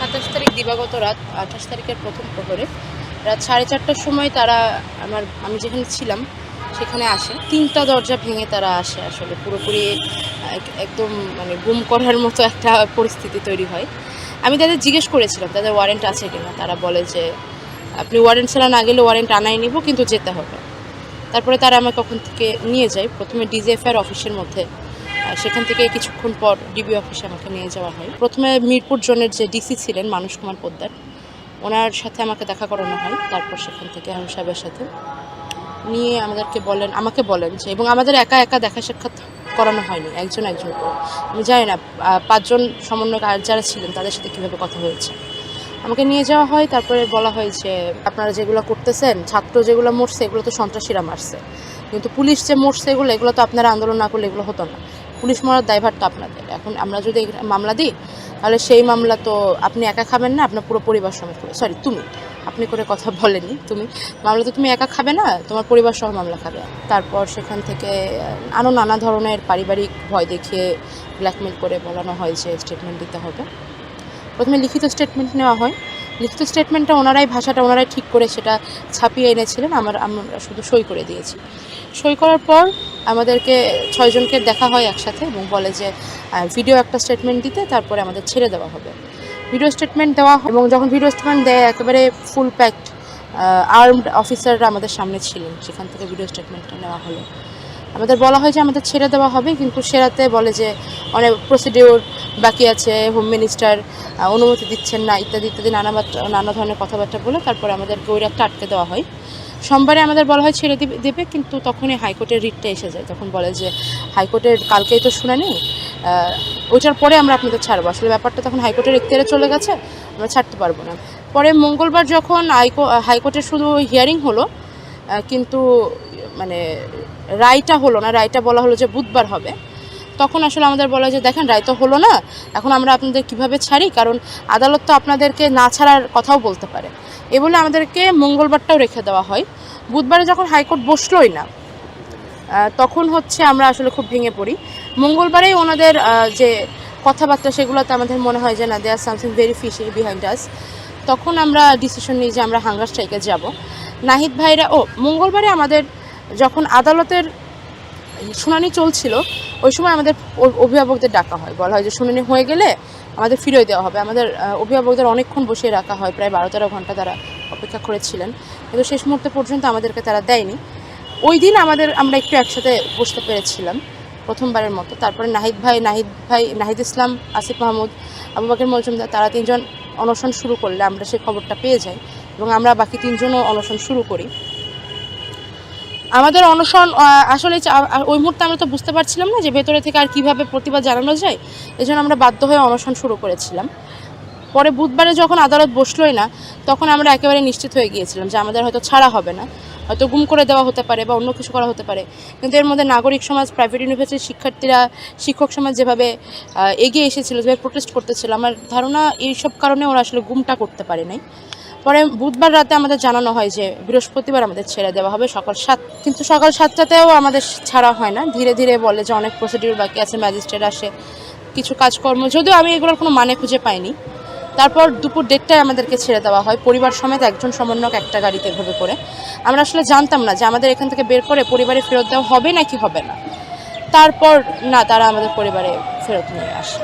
সাতাশ তারিখ দিবাগত রাত আঠাশ তারিখের প্রথম প্রহরে, রাত সাড়ে চারটার সময় তারা আমার, আমি যেখানে ছিলাম, সেখানে আসে। তিনটা দরজা ভেঙে তারা আসে আসলে, পুরোপুরি একদম মানে গুম করার মতো একটা পরিস্থিতি তৈরি হয়। আমি তাদের জিজ্ঞেস করেছিলাম, তাদের ওয়ারেন্ট আছে কিনা? তারা বলে যে, আপনি ওয়ারেন্ট ছাড়া না গেলে ওয়ারেন্ট আনাই নিব, কিন্তু যেতে হবে। তারপরে তারা আমাকে কখন থেকে নিয়ে যায়। প্রথমে ডিজিএফআর অফিসের মধ্যে সেখান থেকে কিছুক্ষণ পর ডিবি অফিসে আমাকে নিয়ে যাওয়া হয়। প্রথমে মিরপুর জোনের যে ডিসি ছিলেন মানুষ কুমার পোদ্দার, ওনার সাথে আমাকে দেখা করানো হয়, তারপর সেখান থেকে হারুন সাহেবের সাথে। নিয়ে আমাদেরকে বলেন, আমাকে বলেন যে, এবং আমাদের একা একা দেখা সাক্ষাৎ করানো হয়নি, একজন একজন করে। আমি জানি না পাঁচজন সমন্বয়ক আর যারা ছিলেন তাদের সাথে কীভাবে কথা হয়েছে। আমাকে নিয়ে যাওয়া হয়, তারপরে বলা হয় যে, আপনারা যেগুলো করতেছেন, ছাত্র যেগুলো মরছে, এগুলো তো সন্ত্রাসীরা মারছে। কিন্তু পুলিশ যে মরছে, এগুলো এগুলো তো আপনারা আন্দোলন না করলে এগুলো হতো না। পুলিশ মারার দায়ভার তো আপনাদের। এখন আমরা যদি মামলা দিই, তাহলে সেই মামলা তো আপনি একা খাবেন না, আপনার পুরো পরিবার সমেত সরি তুমি। আপনি করে কথা বলেনি তুমি। মামলা তো তুমি একা খাবে না, তোমার পরিবার সহ মামলা খাবে। তারপর সেখান থেকে আরও নানা ধরনের পারিবারিক ভয় দেখিয়ে ব্ল্যাকমেল করে বলানো হয় যে স্টেটমেন্ট দিতে হবে। প্রথমে লিখিত স্টেটমেন্ট নেওয়া হয়। লিখিত স্টেটমেন্টটা ওনারাই, ভাষাটা ওনারাই ঠিক করে সেটা ছাপিয়ে এনেছিলেন। আমার, আমরা শুধু সই করে দিয়েছি। সই করার পর আমাদেরকে ছয়জনকে দেখা হয় একসাথে এবং বলে যে ভিডিও একটা স্টেটমেন্ট দিতে, তারপরে আমাদের ছেড়ে দেওয়া হবে। ভিডিও স্টেটমেন্ট দেওয়া এবং যখন ভিডিও স্টেটমেন্ট দেয়, একেবারে ফুল প্যাকড আর্মড অফিসাররা আমাদের সামনে ছিলেন। সেখান থেকে ভিডিও স্টেটমেন্টটা নেওয়া হলো। আমাদের বলা হয় যে আমাদের ছেড়ে দেওয়া হবে, কিন্তু সেরাতে বলে যে, অনেক প্রসিডিওর বাকি আছে হোম মিনিস্টার অনুমতি দিচ্ছেন না, ইত্যাদি ইত্যাদি নানা নানা ধরনের কথাবার্তা বলে তারপরে আমাদেরকে ওই রাতটা আটকে দেওয়া হয়। সোমবারে আমাদের বলা হয় ছেড়ে দিবে, দেবে, কিন্তু তখনই হাইকোর্টের রিটটা এসে যায়। তখন বলে যে, হাইকোর্টের কালকেই তো শুনানি ওইটার পরে আমরা আপনাদের ছাড়বো। আসলে ব্যাপারটা তখন হাইকোর্টের এখতিয়ারে চলে গেছে, আমরা ছাড়তে পারব না। পরে মঙ্গলবার যখন হাইকো, হাইকোর্টের শুধু হিয়ারিং হলো কিন্তু মানে রায়টা হলো না, রায়টা বলা হলো যে বুধবার হবে। তখন আসলে আমাদের বলা যে, দেখেন, রায় তো হলো না। এখন আমরা আপনাদের কীভাবে ছাড়ি? কারণ আদালত তো আপনাদেরকে না ছাড়ার কথাও বলতে পারে। এ বলে আমাদেরকে মঙ্গলবারটাও রেখে দেওয়া হয়। বুধবারে যখন হাইকোর্ট বসলোই না তখন হচ্ছে আমরা আসলে খুব ভেঙে পড়ি। মঙ্গলবারেই ওনাদের যে কথাবার্তা সেগুলোতে আমাদের মনে হয় যে, না there something very fishy behind us তখন আমরা ডিসিশন নিই যে, আমরা হাঙ্গার স্ট্রাইকে যাব। নাহিদ ভাইরা, ও, মঙ্গলবারে আমাদের যখন আদালতের শুনানি চলছিল, ওই সময় আমাদের অভিভাবকদের ডাকা হয়। বলা হয় যে শুনানি হয়ে গেলে আমাদের ফিরিয়ে দেওয়া হবে। আমাদের অভিভাবকদের অনেকক্ষণ বসিয়ে রাখা হয়, প্রায় বারো তেরো ঘণ্টা তারা অপেক্ষা করেছিলেন। কিন্তু শেষ মুহূর্তে পর্যন্ত আমাদেরকে তারা দেয়নি। ওই দিন আমাদের, আমরা একটু একসাথে বসতে পেরেছিলাম প্রথমবারের মতো। তারপরে নাহিদ ভাই নাহিদ ভাই, নাহিদ ইসলাম, আসিফ মাহমুদ, আবু বাকের মজুমদার, তারা তিনজন অনশন শুরু করলে আমরা সেই খবরটা পেয়ে যাই এবং আমরা বাকি তিনজনও অনশন শুরু করি। আমাদের অনশন আসলে ওই মুহূর্তে আমরা তো বুঝতে পারছিলাম না যে ভেতরে থেকে আর কীভাবে প্রতিবাদ জানানো যায় এই জন্য আমরা বাধ্য হয়ে অনশন শুরু করেছিলাম। পরে বুধবারে যখন আদালত বসলোই না, তখন আমরা একেবারে নিশ্চিত হয়ে গিয়েছিলাম যে আমাদের হয়তো ছাড়া হবে না, হয়তো গুম করে দেওয়া হতে পারে বা অন্য কিছু করা হতে পারে। কিন্তু এর মধ্যে নাগরিক সমাজ প্রাইভেট ইউনিভার্সিটির শিক্ষার্থীরা, শিক্ষক সমাজ যেভাবে এগিয়ে এসেছিল, যেভাবে প্রোটেস্ট করতেছিল, আমার ধারণা এইসব কারণে ওরা আসলে গুমটা করতে পারে নাই। পরে বুধবার রাতে আমাদের জানানো হয় যে বৃহস্পতিবার আমাদের ছেড়ে দেওয়া হবে সকাল সাত কিন্তু সকাল সাতটাতেও আমাদের ছাড়া হয় না। ধীরে ধীরে বলে যে অনেক প্রসিডিউর বাকি আছে ম্যাজিস্ট্রেট আসে, কিছু কাজকর্ম। যদিও আমি এগুলোর কোনো মানে খুঁজে পাইনি। তারপর দুপুর দেড়টায় আমাদেরকে ছেড়ে দেওয়া হয়। পরিবার সমেত একজন সমন্বয়ক একটা গাড়িতে এভাবে করে আমরা আসলে জানতাম না যে আমাদের এখান থেকে বের করে পরিবারে ফেরত দেওয়া হবে নাকি হবে না। তারপর না, তারা আমাদের পরিবারে ফেরত নিয়ে আসে।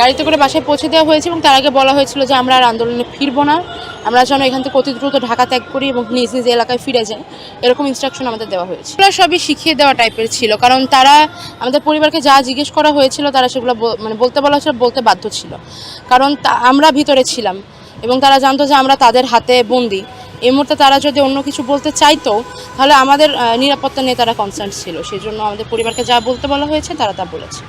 গাড়িতে করে বাসায় পৌঁছে দেওয়া হয়েছে এবং তার আগে বলা হয়েছিল যে আমরা আর আন্দোলনে ফিরবো না। আমরা যেন এখান থেকে অতি দ্রুত ঢাকা ত্যাগ করি এবং নিজ নিজ এলাকায় ফিরে যাই। এরকম ইনস্ট্রাকশন আমাদের দেওয়া হয়েছে। এগুলো সবই শিখিয়ে দেওয়া টাইপের ছিল, কারণ তারা আমাদের পরিবারকে যা জিজ্ঞেস করা হয়েছিল তারা সেগুলো মানে বলতে বলা হয়েছিল, বলতে বাধ্য ছিল। কারণ আমরা ভিতরে ছিলাম এবং তারা জানতো যে আমরা তাদের হাতে বন্দি। এই মুহূর্তে তারা যদি অন্য কিছু বলতে চাইতো, তাহলে আমাদের নিরাপত্তা নিয়ে তারা কনসার্ন ছিল। সেই জন্য আমাদের পরিবারকে যা বলতে বলা হয়েছে তারা তা বলেছে।